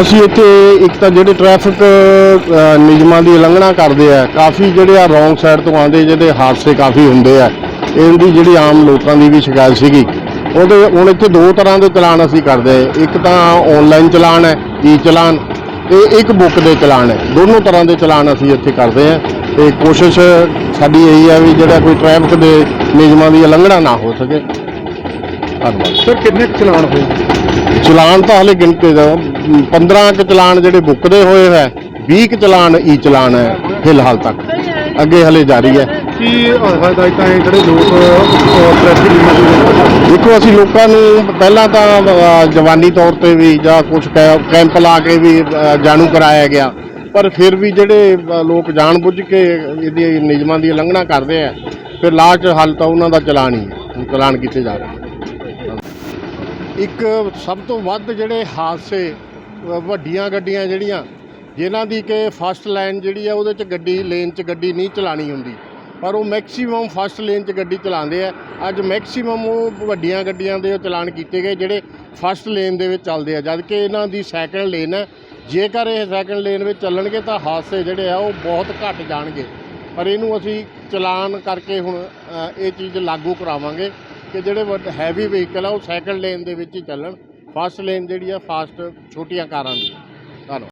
ਅਸੀਂ ਇੱਥੇ ਇੱਕ ਤਾਂ ਜਿਹੜੇ ਟ੍ਰੈਫਿਕ ਨਿਯਮਾਂ ਦੀ ਉਲੰਘਣਾ ਕਰਦੇ ਆ ਕਾਫੀ ਜਿਹੜੇ ਆ ਰੋਂਗ ਸਾਈਡ ਤੋਂ ਆਉਂਦੇ ਜਿਹੜੇ ਹਾਦਸੇ ਕਾਫੀ ਹੁੰਦੇ ਆ ਇਹਦੀ ਜਿਹੜੀ ਆਮ ਲੋਕਾਂ ਦੀ ਵੀ ਸ਼ਿਕਾਇਤ ਸੀਗੀ। ਉਹਦੇ ਹੁਣ ਇੱਥੇ ਦੋ ਤਰ੍ਹਾਂ ਦੇ ਚਲਾਨ ਅਸੀਂ ਕਰਦੇ ਆ। ਇੱਕ ਤਾਂ ਆਨਲਾਈਨ ਚਲਾਨ ਹੈ ਈ ਚਲਾਨ ਤੇ ਇੱਕ ਬੁੱਕ ਦੇ ਚਲਾਨ ਹੈ। ਦੋਨੋਂ ਤਰ੍ਹਾਂ ਦੇ ਚਲਾਨ ਅਸੀਂ ਇੱਥੇ ਕਰਦੇ ਆ। ਤੇ ਕੋਸ਼ਿਸ਼ ਸਾਡੀ ਇਹੀ ਹੈ ਵੀ ਜਿਹੜਾ ਕੋਈ ਟ੍ਰੈਫਿਕ ਦੇ ਨਿਯਮਾਂ ਦੀ ਉਲੰਘਣਾ ਨਾ ਹੋ ਸਕੇ। ਧੰਨਵਾਦ। ਸਰ ਕਿੰਨੇ ਚਲਾਨ ਹੋਏ? ਚਲਾਨ ਤਾਂ ਹਲੇ ਗਿਣਤੀ ਦਾ 15 ਕੁ ਚਲਾਨ ਜਿਹੜੇ ਬੁੱਕ ਦੇ ਹੋਏ ਹੈ 20 ਕੁ ਚਲਾਨ ਈ ਚਲਾਨ ਹੈ ਫਿਲਹਾਲ ਤੱਕ। ਅੱਗੇ ਹਲੇ ਜਾਰੀ ਹੈ। ਕੀ ਹਦਾਇਤਾਂ ਹੈ ਜਿਹੜੇ ਲੋਕ ਟ੍ਰੈਫਿਕ ਦੇਖੋ ਅਸੀਂ ਲੋਕਾਂ ਨੂੰ ਪਹਿਲਾਂ ਤਾਂ ਜਵਾਨੀ ਤੌਰ ਤੇ ਵੀ ਜਾਂ ਕੁਝ ਕੈਂਪ ਲਾ ਕੇ ਵੀ ਜਾਣੂ ਕਰਾਇਆ ਗਿਆ। ਪਰ ਫਿਰ ਵੀ ਜਿਹੜੇ ਲੋਕ ਜਾਣਬੁੱਝ ਕੇ ਇਹਦੀ ਨਿਯਮਾਂ ਦੀ ਉਲੰਘਣਾ ਕਰਦੇ ਆ ਫਿਰ ਲਾਸਟ ਹੱਲ ਤਾਂ ਉਹਨਾਂ ਦਾ ਚਲਾਨ ਹੀ ਚਲਾਨ ਕੀਤੇ ਜਾ ਰਹੇ ਇੱਕ ਸਭ ਤੋਂ ਵੱਧ ਜਿਹੜੇ ਹਾਦਸੇ ਵੱਡੀਆਂ ਗੱਡੀਆਂ ਜਿਹੜੀਆਂ, ਜਿਨ੍ਹਾਂ ਦੀ ਕਿ ਫਸਟ ਲਾਈਨ ਜਿਹੜੀ ਆ, ਉਹਦੇ 'ਚ ਗੱਡੀ ਲੇਨ 'ਚ ਗੱਡੀ ਨਹੀਂ ਚਲਾਣੀ ਹੁੰਦੀ। ਪਰ ਉਹ ਮੈਕਸਿਮਮ ਫਸਟ ਲੇਨ 'ਚ ਗੱਡੀ ਚਲਾਉਂਦੇ ਆ। ਅੱਜ ਮੈਕਸਿਮਮ ਉਹ ਵੱਡੀਆਂ ਗੱਡੀਆਂ ਦੇ ਚਲਾਨ ਕੀਤੇ ਗਏ, ਜਿਹੜੇ ਫਸਟ ਲੇਨ ਦੇ ਵਿੱਚ ਚੱਲਦੇ ਆ। ਜਦ ਕਿ ਇਹਨਾਂ ਦੀ ਸੈਕੰਡ ਲੇਨ ਹੈ ਜੇਕਰ ਇਹ ਸੈਕੰਡ ਲੇਨ ਵਿੱਚ ਚੱਲਣਗੇ, ਤਾਂ ਹਾਦਸੇ ਜਿਹੜੇ ਆ, ਉਹ ਬਹੁਤ ਘਟ ਜਾਣਗੇ। ਪਰ ਇਹਨੂੰ ਅਸੀਂ ਚਲਾਨ ਕਰਕੇ ਹੁਣ ਇਹ ਚੀਜ਼ ਲਾਗੂ ਕਰਾਵਾਂਗੇ ਕਿ ਜਿਹੜੇ ਹੈਵੀ ਵਹੀਕਲ ਆ, ਉਹ ਸੈਕੰਡ ਲੇਨ ਦੇ ਵਿੱਚ ਹੀ ਚੱਲਣ। ਫਸਟ ਲੇਨ ਜਿਹੜੀ ਆ ਫਾਸਟ ਛੋਟੀਆਂ ਕਾਰਾਂ ਦੀ। ਧੰਨਵਾਦ।